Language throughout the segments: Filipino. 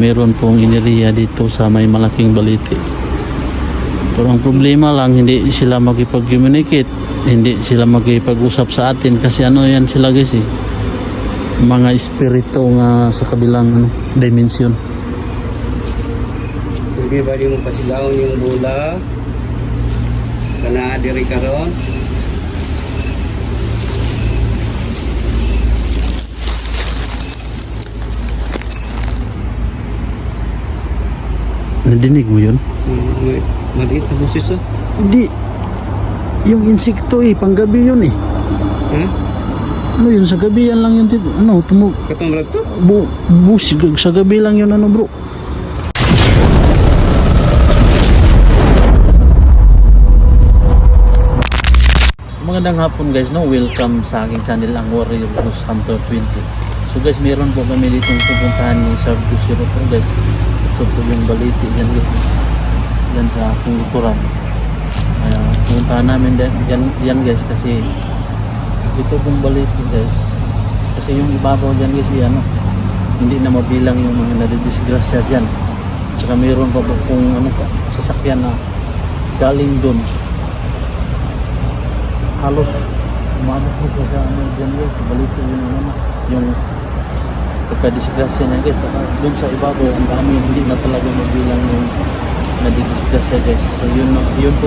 Meron pong iniriya dito sa may malaking baliti. Pero ang problema lang, hindi sila makipag-communicate. Hindi sila makipag-usap sa atin kasi ano yan sila guys eh. Mga espiritu nga sa kabilang ano, dimension. Ba yung pasilaon yung bola? Sana diri karon. Nadinig mo yun? Hmm, Maliit na boses oh. Hindi. Yung insekto eh, panggabi yun eh. Ha? Ano yun, sa gabi yan lang yun dito. Ano, tumug. Katong to? Bu, bus, sa gabi lang yun ano bro. Magandang hapon guys, no? Welcome sa aking channel, ang Warrior News Hunter 20. So guys, meron po kami dito pupuntahan yung sa Busiro po guys. Ito po yung baliti yan guys. Yan sa aking likuran. Kaya pupuntahan namin din, yan, yan guys kasi ito pong baliti guys. Kasi yung ibabaw dyan guys, yan, ano, hindi na mabilang yung mga nadidisgrasya dyan. Saka mayroon pa po kung ano pa, sasakyan na galing doon. Halos umabot po sa ano dyan guys, yun ano, yung pagka-disgrasya na guys, doon sa ibabaw, ang dami, hindi na talaga mabilang yung nadidisgrasya guys. So yun, yun po,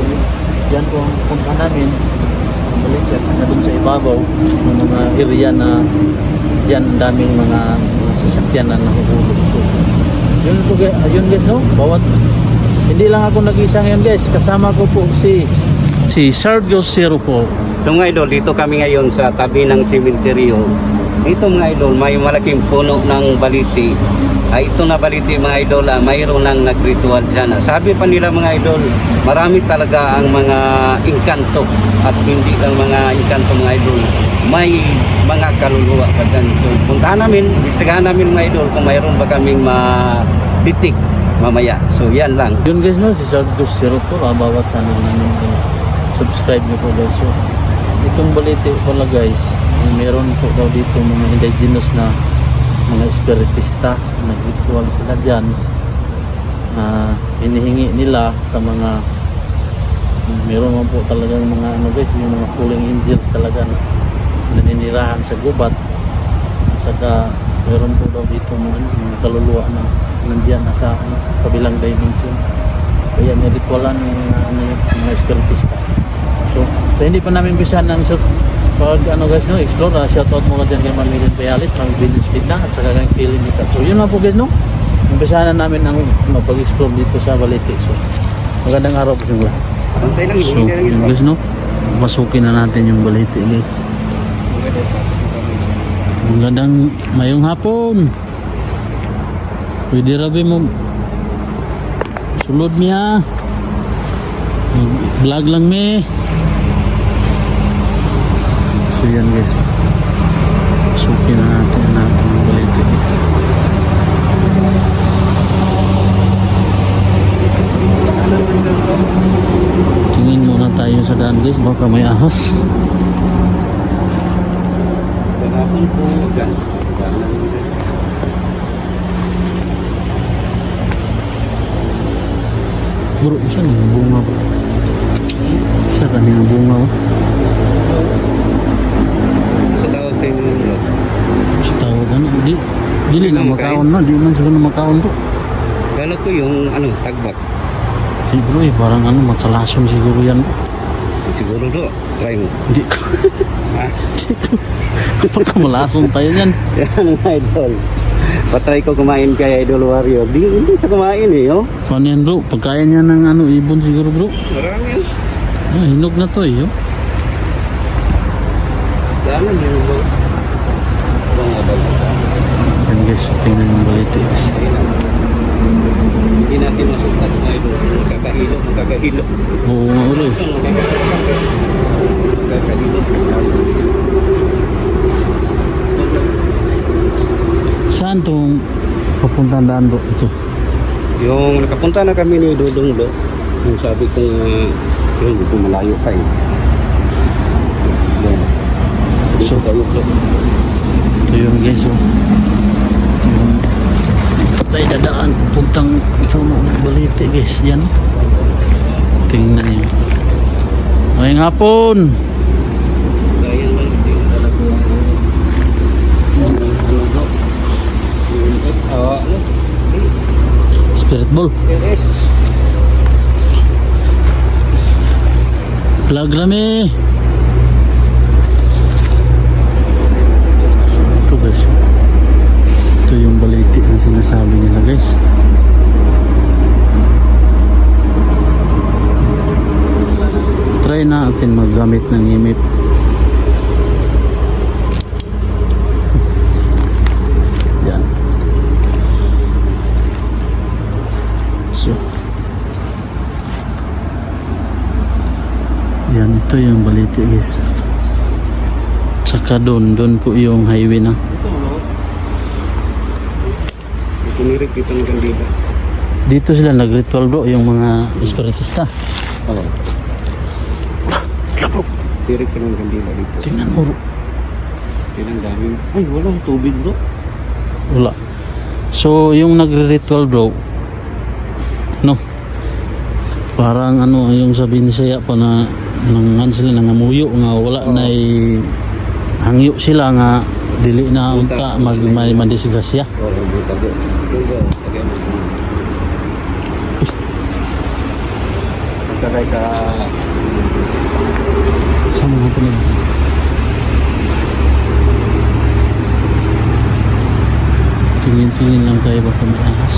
yan po ang punta namin, ang balito, saka doon sa ibabaw, ng mga area na dyan daming mga, mga sasakyan na nahuhulog. So, yun po guys, yun guys no, bawat hindi lang ako nag-isa ngayon guys, kasama ko po si si Sergio Zero po. So mga idol, dito kami ngayon sa tabi ng sementeryo. Ito mga idol, may malaking puno ng baliti. Ay, ito na baliti mga idol, ah, mayroon nang nagritual dyan. Ah, Sabi pa nila mga idol, marami talaga ang mga inkanto at hindi lang mga inkanto mga idol. May mga kaluluwa pa dyan. So puntahan namin, istigahan namin mga idol kung mayroon ba kaming matitik mamaya. So yan lang. Yun guys no, si Sergio Zero po, ah, bawat channel namin. Subscribe nyo po guys. So, itong baliti pala guys, meron po daw dito mga indigenous na mga espiritista, nag-ritual sila dyan na hinihingi nila sa mga meron man po talagang mga ano guys, yung mga falling angels talaga na naninirahan sa gubat. At saka meron po daw dito mga, ano, mga kaluluwa na nandiyan na sa ano, kabilang dimension. Kaya may ritualan yung mga, espiritista. So, so hindi pa namin bisahan ng pag ano guys no, explore, uh, shoutout mo ka dyan kay Mamilin Payalis, Mang Bilin Speed na at saka kay Kilin Mika. So yun lang po guys no, umpisahan na namin ang ano, pag-explore dito sa Balete. So magandang araw po lang, So yun guys no, masukin na natin yung Balete guys. Magandang mayong hapon. Pwede rabi mo sulod niya. Vlog lang me. So yan guys. Sukin na natin na ang balito guys. Tingin muna tayo sa daan guys. Baka may ahas. Kahapon po, dyan. Dyan lang yun. Bro, isa na yung bunga ba? Isa ka yung bunga ba? Sa tawag sa inyo bro. Sa tawag ano? Di, dili na na makaon na. Di man sila na makaon bro. Kala ko yung ano, tagbak. Si bro eh, parang ano, makalason siguro yan. Siguro do, try mo. Hindi ko. Ha? Kapag kamalason tayo yan. Yan mga idol. Patry ko kumain kay Idol Warrior. Di, hindi siya kumain eh, oh. Paano yan bro? Pagkain niya ng ano, ibon siguro bro. Marami. Ah, hinog na to eh. Oh. Sana din bro. Ibang abal. Yan guys, tingnan yung balito guys. Hindi natin masukat mga idol. Magkakahilo, magkakahilo. Oo nga ulo eh. Saan tong papuntang daan? Ito. Yung nakapunta na kami ni Dudong do, yung sabi kong uh, yun, dito malayo eh. Yan. Dito So- tayo bro. Ito yun guys. Oh. Yung tayo dadaan puntang ng balite guys yan tingnan niyo. Ngayong hapon. Spirit ball. Vlog rami ito guys ito yung balite na sinasabi nila guys try natin maggamit ng imip yan. So. Yan ito yung balite guys. Tsaka doon doon po yung highway na. Ito, no? Pinirik dito ng dito sila nag-ritual bro yung mga espiritista. Oo. Tirik ka ng kandila dito. tingnan mo. Bro ang daming... Ay, walang tubig bro. Wala. So, yung nagre-ritual bro, no, parang ano, yung sabi ni Saya pa na, nang ano sila, nangamuyo nga, wala na hangyo sila nga, dili na unta, mag. Oo, oh, tayo sa... Sa mga pinag... Tingin-tingin lang tayo baka may ahas.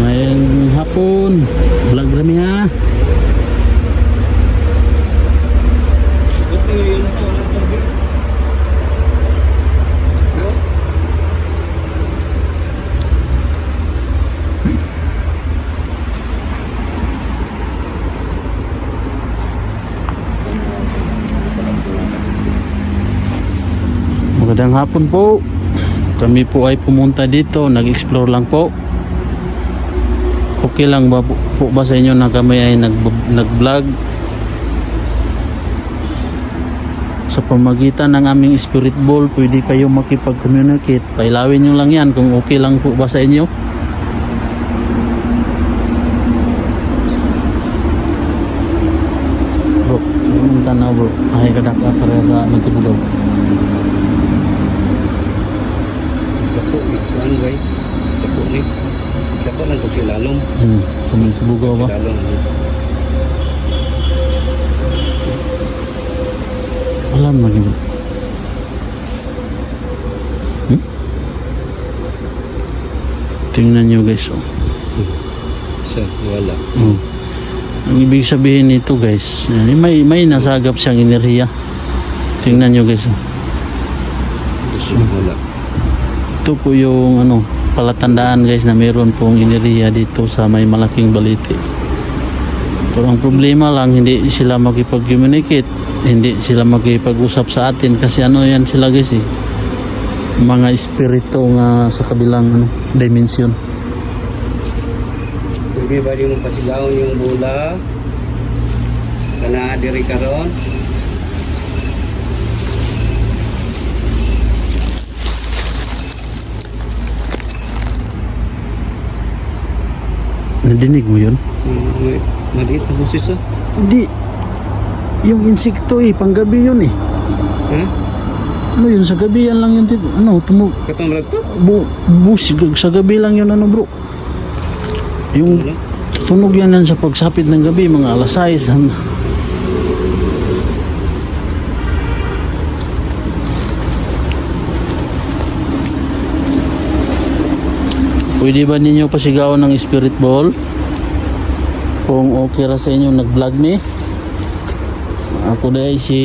Ngayong hapon, vlog rami ha. Buti ngayon sa walang tubig. Bro? Magandang hapon po. Kami po ay pumunta dito, nag-explore lang po. Okay lang ba po, po ba sa inyo na kami ay nag nag-vlog? Sa pamagitan ng aming spirit ball, pwede kayo makipag-communicate. Pailawin nyo lang yan kung okay lang po ba sa inyo. Bro, tanaw bro? Ay, kadaka para sa Mantibugaw. Ikuan bay. Dako ni. Dako lang kung silalong. Hmm, sa Mantibugaw ba? Silalong. Alam lagi bro. Hmm? Tingnan nyo guys. Oh. Sa wala. Hmm. Ang ibig sabihin nito guys, eh, may, may nasagap siyang enerhiya. Tingnan nyo guys. Oh. Wala. Ito po yung ano, palatandaan guys na meron pong enerhiya dito sa may malaking baliti. Pero ang problema lang, hindi sila makipag-communicate. Hindi sila makipag-usap sa atin kasi ano yan sila guys eh. Mga espiritu nga sa kabilang ano, dimension. Di mo pasigaw yung bola? Kana diri karon. Nadinig mo yun? Mm, Maliit na boses ah. Hindi. Yung insekto eh, panggabi yun eh. Ha? Ano yun, sa gabi yan lang yun. Ano, tumug, Katong ragto? bu, bus, sa gabi lang yun ano bro. Yung Ano? tunog yan yan sa pagsapit ng gabi, mga alas 6. Pwede ba ninyo pasigawan ng spirit ball? Kung okay ra sa inyo nag-vlog me. Ako dahil si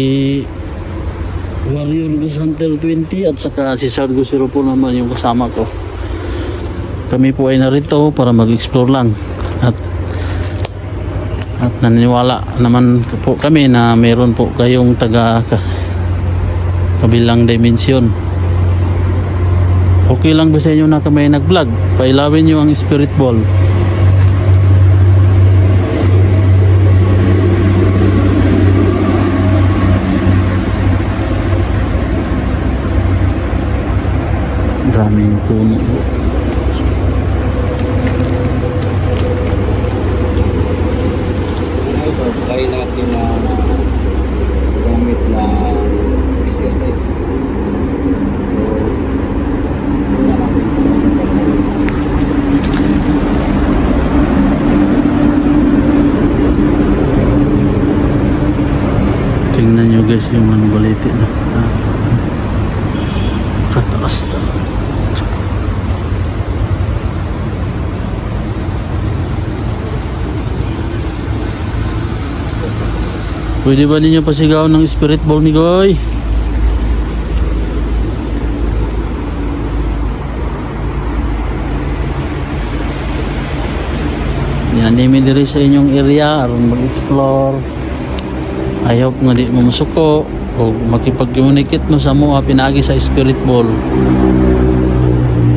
Warrior Gus Hunter 20 at saka si Sargo Zero po naman yung kasama ko. Kami po ay narito para mag-explore lang at at naniniwala naman po kami na meron po kayong taga ka, kabilang dimensyon okay lang ba sa inyo na may nag vlog pailawin nyo ang spirit ball. Daming puno. Ay natin na Guys yung ano baliti na. Kataas na. Pwede ba ninyo pasigaw ng spirit ball ni Goy? Yan, nimi diri sa inyong area aron mag-explore. I hope nga di mo masuko o makipag-communicate mo sa mga pinagi sa spirit ball.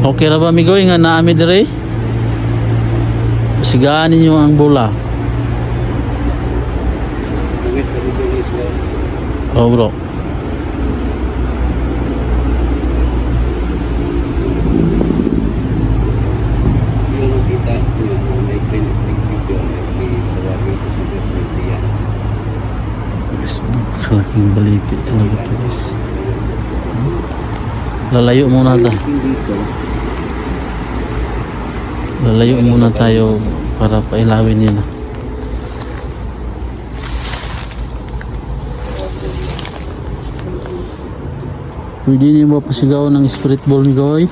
Okay ra ba migoy nga naami dire? Pasigaan ninyo ang bola. Oh bro. Yung nakita niyo, may finish video, may tawagin ko sa difference yan. Guys, kalaking baliti talaga to guys. Lalayo muna ta. Lalayo muna tayo para pailawin nila. Pwede niyo ba pasigaw ng spirit ball ni Goy?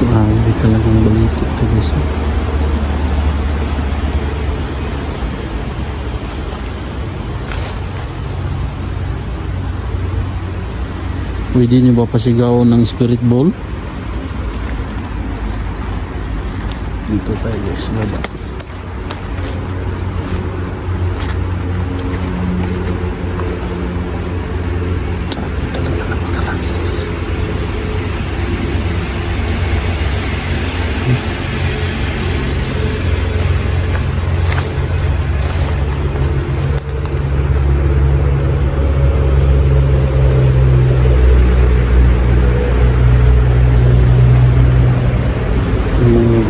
Grabe talagang baliti ito guys. Pwede niyo ba pasigaw ng spirit ball? Dito tayo guys, baba.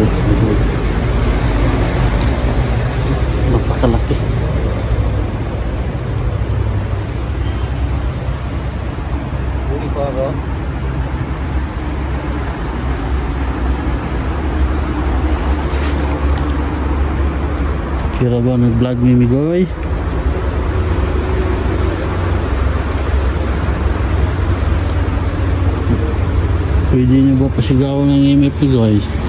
Tingnan nyo guys. Napakalaki. huli ko ako. Kira ba nag-vlog mi Migoy? Pwede nyo ba pasigawan ng MF Migoy?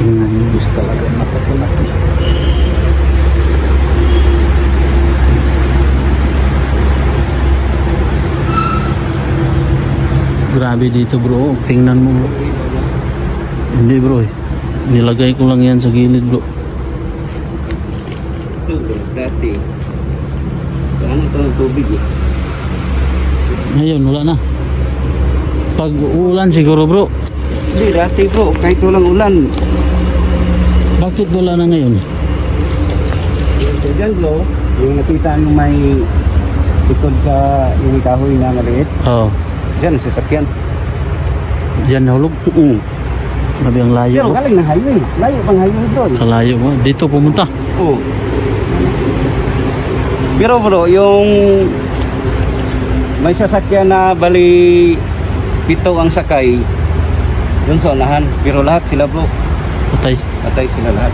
Guys talaga napakalaki. Grabe dito bro, tingnan mo bro. Hindi bro eh. Nilagay ko lang yan sa gilid bro. Ito, dati. Ano ito ng tubig eh? Ngayon wala na. Pag uulan siguro bro. Hindi, dati bro, kahit walang ulan. Bakit wala na ngayon? Dyan bro, yung nakita nyo may ikod sa yung kahoy na maliit. Oo. Oh, Dyan, sasakyan. yan nahulog. Mm. Grabe ang layo Pero bro. galing ng highway. Layo pang highway doon. Kalayo mo. Dito pumunta. Oo. Pero bro, yung may sasakyan na bali pito ang sakay yun sa unahan. Pero lahat sila bro, Patay. patay sila lahat.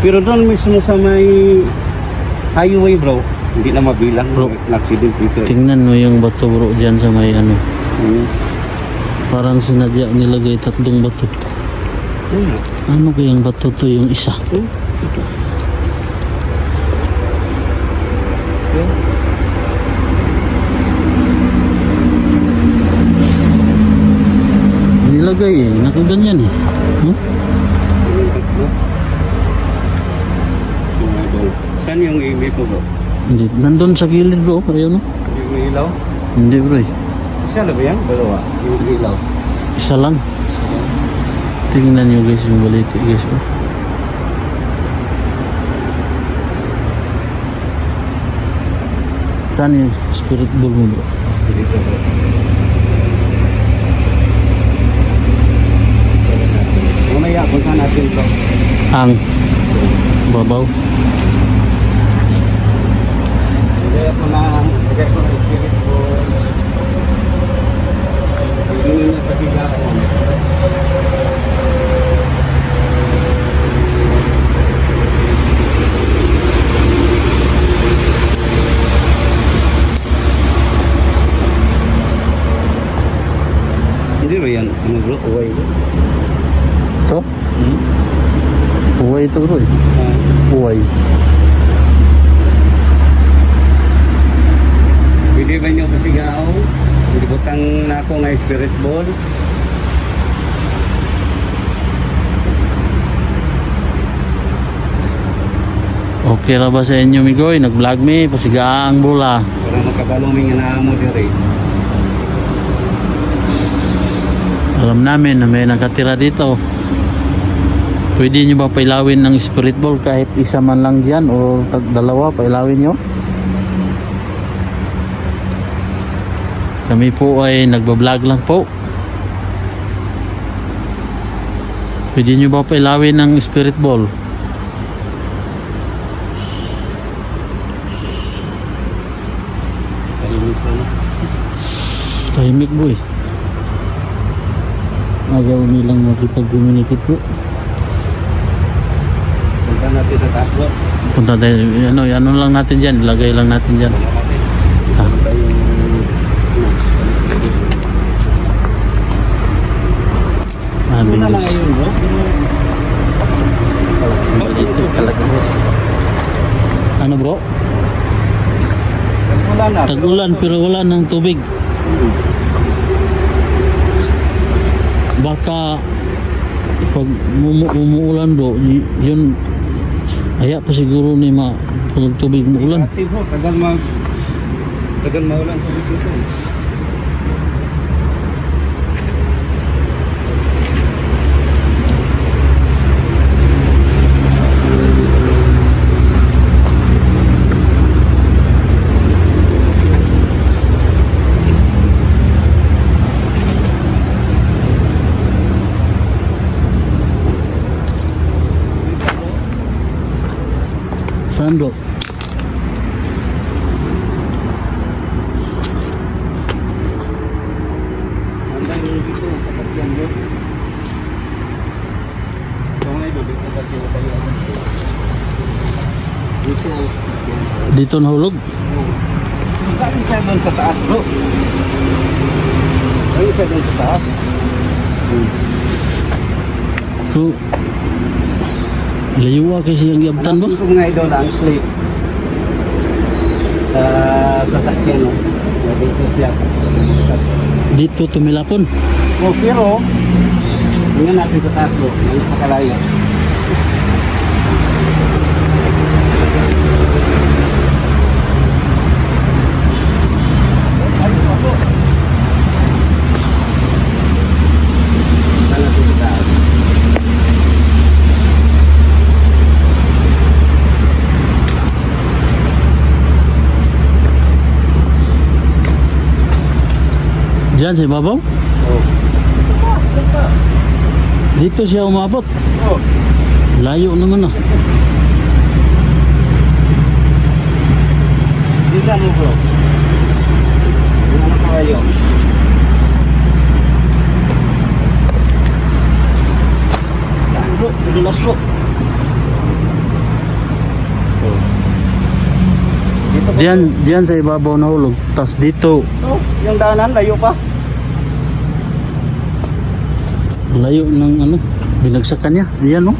Pero doon mismo sa may highway bro, hindi na mabilang Bro. na accident dito. eh. Tingnan mo yung bato bro dyan sa may ano. Mm. Parang sinadya nilagay tatlong bato. Mm. Ano kayang bato to yung isa? Mm. Yun. Nilagay eh. Nakaganyan eh. Huh? Saan yung imi ko bro? Hindi, nandun sa gilid bro. Ayun no? Yung ilaw? Hindi bro eh. Siya na ba yan? Dalawa. Yung ilaw. Isa lang. Tingnan nyo guys yung baliti guys. Oh. Saan yung spirit ball mo bro? Dito bro. Mamaya, punta natin bro. Ang babaw. Kaya ko na, kaya ko na spirit ko. Hindi na kasi gapon. Hindi ba yan? Ano bro? Uway bro? Ito? Hmm? Uway ito bro eh. Uway. Pwede ba nyo pasigaw? Ibutang na ako nga spirit ball. Okay ra ba sa inyo migoy? Nag-vlog me, pasigaang bola. Para makabalong may nga mo dire. Alam namin na may nakatira dito. Pwede nyo ba pailawin ng spirit ball kahit isa man lang dyan o dalawa pailawin nyo? Kami po ay nagbablog lang po. Pwede nyo ba pailawin ng spirit ball? Tahimik boy. Agaw nilang makipag-communicate po. Sa taas. Punta tayo, ano, ano lang natin dyan, ilagay lang natin dyan. Yung... Ah, Ano bilis. Ano bro? Tag-ulan pero wala ng tubig. Baka pag umuulan bro, y- yun aya pa siguro ni ma pag tubig. Dati bro, tagal mag... Tagal maulan dito sa Katyan bro. So ngayon dito sa Katyan tayo. Dito. Dito nahulog? Saan siya doon sa taas bro? Saan siya doon sa taas? So, layuwa kasi yung giabtan ba? Hanapin ko mga idol ang clip sa sasakyan no. Dito siya. Dito tumilapon. Oh, pero tingnan natin sa taas. Ang. Tingnan natin sa taas. Diyan sa ibabaw? Dito siya umabot. Oh. Layo naman ah. Tingnan mo bro. Tingnan mo kayo. Yan bro, tulas bro. Dito. Diyan, diyan sa ibabaw nahulog. Tapos dito, Oh, yung daanan, layo pa. Layo ng ano, binagsakan niya. Ayan no?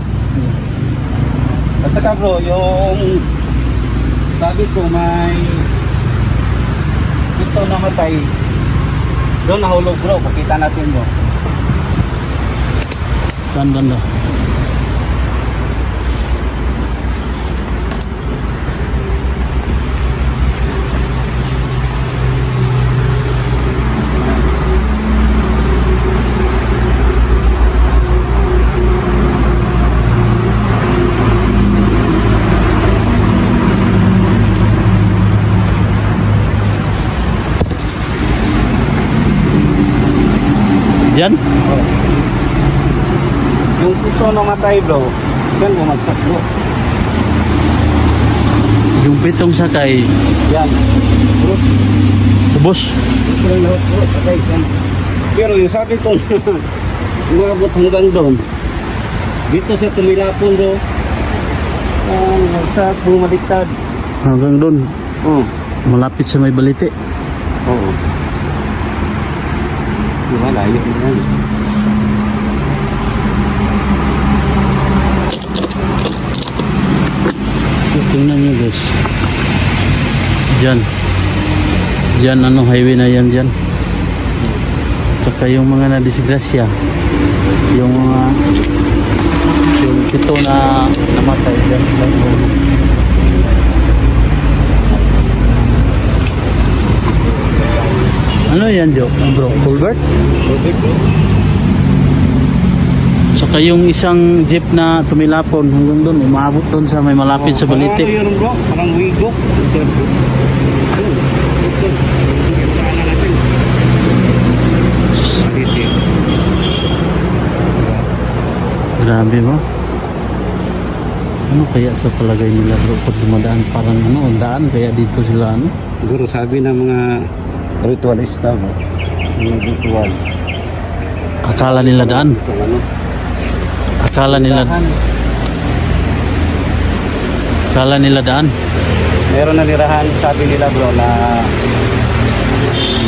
At saka bro, yung sabi ko may ito namatay. Doon nahulog bro, pakita natin bro. Saan banda? Diyan? Oh. Yung ito namatay bro, yan bumagsak bro. Yung pitong sakay, Yan. Bro, ubos. Pero lahat bro, patay yan. Pero yung sabi ko, umabot hanggang doon. Dito siya tumilapon bro. Ah, sa bumaliktad. Hanggang doon, Oh. malapit sa may balite. Oo. Di ba, layo na yan. Tingnan nyo guys. Diyan. Diyan ano, highway na yan dyan. Tsaka yung mga nadisgrasya. Yung mga yung pito na namatay dyan. Ano yan, Joe? Bro, culvert? Bro. Saka yung isang jeep na tumilapon hanggang doon, umabot doon sa may malapit sa Parang balite. Ano yun bro? Parang wigo. Grabe ba? Ano kaya sa palagay nila bro pag dumadaan parang ano, ang daan kaya dito sila ano? Siguro sabi ng mga ritualista mo, yung ritual. Akala nila daan. Ano, Akala nila akala nila daan. Meron na nirahan, sabi nila bro, na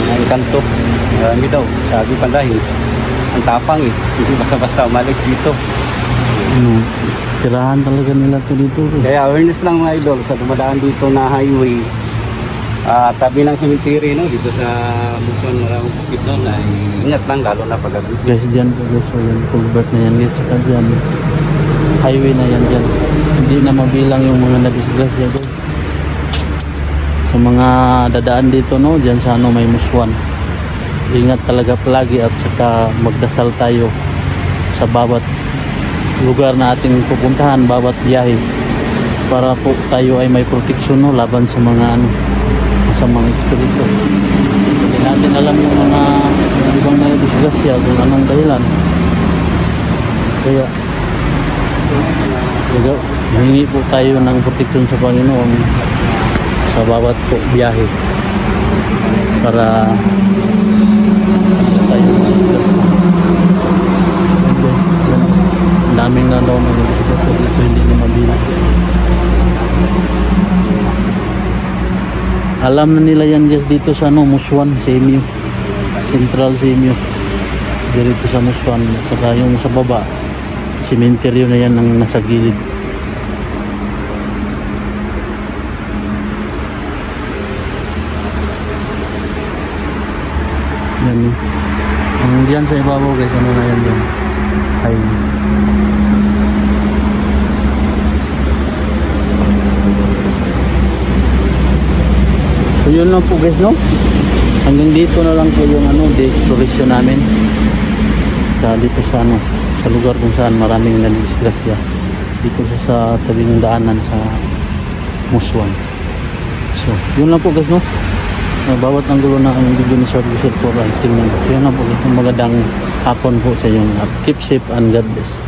mga kanto. Marami daw, sabi pa dahil. Ang tapang eh, hindi basta-basta umalis dito. Ano, tirahan talaga nila to dito. Bro. Kaya awareness lang mga idol sa dumadaan dito na highway. Ah, tabi ng cemetery no dito sa Buson maraming bukid doon ay ingat lang lalo na pag gabi. Guys, dyan po guys, so yan, culvert na yan guys, saka dyan, highway na yan dyan. Hindi na mabilang yung mga nadisgrasya guys. Sa mga dadaan dito no, dyan sa ano may muswan. Ingat talaga palagi at saka magdasal tayo sa bawat lugar na ating pupuntahan, bawat biyahe para po tayo ay may proteksyon no, laban sa mga ano sa mga espiritu. Hindi natin alam yung mga yung ibang may disgrasya kung anong dahilan. Kaya hingi po tayo ng proteksyon sa Panginoon sa bawat po biyahe para tayo mga disgrasya. Ayan guys, yan. Ang daming na daw mga disgrasya dito hindi na mabilang. Alam na nila yan guys dito sa ano, Muswan, CMU. Central CMU. Dito sa Muswan. At saka yung sa baba, simenteryo na yan ang nasa gilid. Yan. Ang diyan sa ibabaw guys, ano na yan dyan? Highway. So yun lang po guys no. Hanggang dito na lang po yung ano, the exploration namin. Sa dito sa ano, sa lugar kung saan maraming nadisgrasya. Dito sa, sa tabi ng daanan sa Muswan. So, yun lang po guys no. Uh, bawat anggulo na ang video ni Sir Giselle po ang ko. So yun lang po guys. Magandang hapon po sa inyo. Keep safe and God bless.